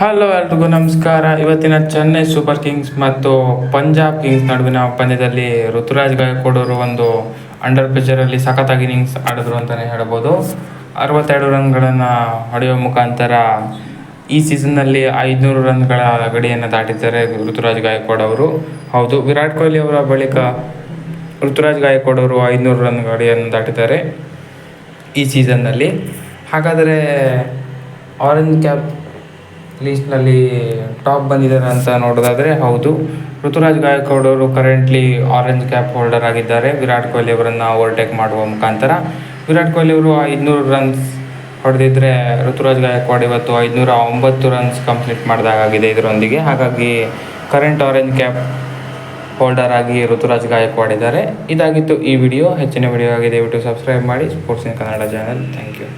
Hello ಎಲ್ರಿಗೂ ನಮಸ್ಕಾರ. ಇವತ್ತಿನ ಚೆನ್ನೈ ಸೂಪರ್ ಕಿಂಗ್ಸ್ ಮತ್ತು ಪಂಜಾಬ್ ಕಿಂಗ್ಸ್ ನಡುವಿನ ಪಂದ್ಯದಲ್ಲಿ ಋತುರಾಜ್ ಗಾಯಕ್ವಾಡ್ ಅವರು ಒಂದು ಅಂಡರ್ ಪ್ರೆಷರಲ್ಲಿ ಸಖತ್ತಾಗಿ ಇನ್ನಿಂಗ್ಸ್ ಆಡಿದ್ರು ಅಂತಲೇ ಹೇಳ್ಬೋದು. ಅರವತ್ತೆರಡು ರನ್ಗಳನ್ನು ಹೊಡೆಯುವ ಮುಖಾಂತರ ಈ ಸೀಸನ್ನಲ್ಲಿ ಐದುನೂರು ರನ್ಗಳ ಗಡಿಯನ್ನು ದಾಟಿದ್ದಾರೆ ಋತುರಾಜ್ ಗಾಯಕ್ವಾಡ್ ಅವರು. ಹೌದು, ವಿರಾಟ್ ಕೊಹ್ಲಿ ಅವರ ಬಳಿಕ ಋತುರಾಜ್ ಗಾಯಕ್ವಾಡ್ ಅವರು ಐದುನೂರು ರನ್ ಗಡಿಯನ್ನು ದಾಟಿದ್ದಾರೆ ಈ ಸೀಸನ್ನಲ್ಲಿ ಹಾಗಾದರೆ ಆರೆಂಜ್ ಕ್ಯಾಪ್ ಲೀಸ್ಟ್ನಲ್ಲಿ ಟಾಪ್ ಬಂದಿದ್ದಾರೆ ಅಂತ ನೋಡೋದಾದರೆ ಹೌದು. ಋತುರಾಜ್ ಗಾಯಕ್ವಾಡ್ ಅವರು ಕರೆಂಟ್ಲಿ ಆರೆಂಜ್ ಕ್ಯಾಪ್ ಹೋಲ್ಡರ್ ಆಗಿದ್ದಾರೆ. ವಿರಾಟ್ ಕೊಹ್ಲಿ ಅವರನ್ನು ಓವರ್ಟೇಕ್ ಮಾಡುವ ಮುಖಾಂತರ. ವಿರಾಟ್ ಕೊಹ್ಲಿ ಅವರು ಐದುನೂರು ರನ್ಸ್ ಹೊಡೆದಿದ್ದರೆ ಋತುರಾಜ್ ಗಾಯಕ್ವಾಡ್ ಇವತ್ತು ಐದುನೂರ ಒಂಬತ್ತು ರನ್ಸ್ ಕಂಪ್ಲೀಟ್ ಮಾಡಿದಾಗಿದೆ ಇದರೊಂದಿಗೆ. ಹಾಗಾಗಿ ಕರೆಂಟ್ ಆರೆಂಜ್ ಕ್ಯಾಪ್ ಹೋಲ್ಡರ್ ಆಗಿ ಋತುರಾಜ್ ಗಾಯಕ್ವಾಡ್ ಇದ್ದಾರೆ ಇದಾಗಿತ್ತು ಈ ವಿಡಿಯೋ ಹೆಚ್ಚಿನ ವಿಡಿಯೋ ಆಗಿದೆ ದಯವಿಟ್ಟು ಸಬ್ಸ್ಕ್ರೈಬ್ ಮಾಡಿ. Sports in Kannada channel thank you